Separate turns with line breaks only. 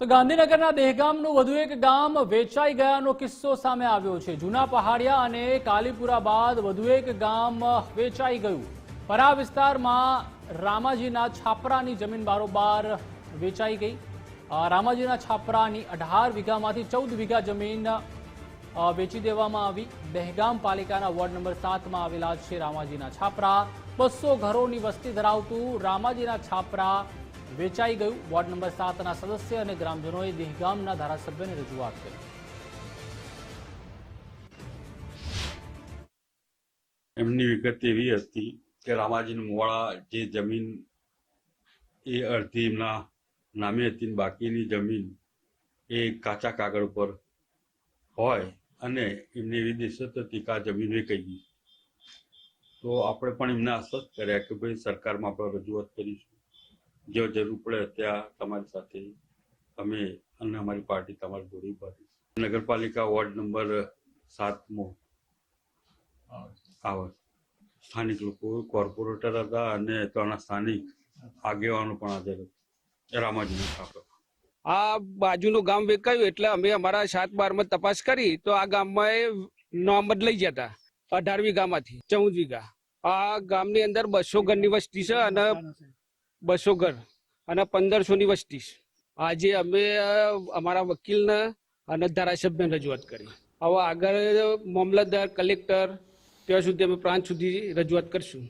તો ગાંધીનગરના દહેગામનું વધુ એક ગામ વેચાઈ ગયાનો કિસ્સો સામે આવ્યો છે. જૂના પહાડિયા અને કાલીપુરા બાદ વધુ એક ગામ વેચાઈ ગયું. પરા વિસ્તારમાં રામાજીના છાપરાની જમીન બારોબાર વેચાઈ ગઈ. રામાજીના છાપરાની અઢાર વીઘામાંથી ચૌદ વીઘા જમીન વેચી દેવામાં આવી. દહેગામ પાલિકાના વોર્ડ નંબર સાતમાં આવેલા છે રામાજીના છાપરા. બસો ઘરોની વસ્તી ધરાવતું રામાજીના છાપરા વેચાઈ ગયું. વોર્ડ નંબર સાતના સદસ્ય અને ગ્રામજનોએ દહેગામના ધારાસભ્યને રજૂઆત કરી.
એમની વિગત એવી હતી કે રામાજી મોવાળા જે જમીન એ અડધી એમના નામે હતી બાકીની જમીન એ કાચા કાગળ ઉપર હોય અને એમને એવી દેશત હતી કે આ જમીન વેચાઈ તો આપણે પણ એમને આશ્વસ્ત કર્યા કે ભાઈ સરકારમાં આપણે રજૂઆત કરીશું. જો જરૂર પડે ત્યાં તમારી સાથે અમે અને અમારી પાર્ટી તમારી જોડી ઊભા નગરપાલિકા વોર્ડ નંબર સાતમો. આવે. સ્થાનિક લોકો, કોર્પોરેટર હતા અને ત્યાંના સ્થાનિક આગેવાનો પણ હાજર છાપરા.
આ બાજુનું ગામ વેચાયું એટલે અમે અમારા સાત બારમાં તપાસ કરી તો આ ગામમાં એ નામ લઈ હતા. અઢાર વીઘામાંથી ચૌદ વીઘા. આ ગામની અંદર બસો ઘરની વસ્તી છે અને બસો ઘર અને પંદરસો ની વસ્તી. આજે અમે અમારા વકીલને અને ધારાસભ્યને રજૂઆત કરી. હવે આગળ મામલતદાર, કલેક્ટર, ત્યાં સુધી અમે પ્રાંત સુધી રજૂઆત કરશું.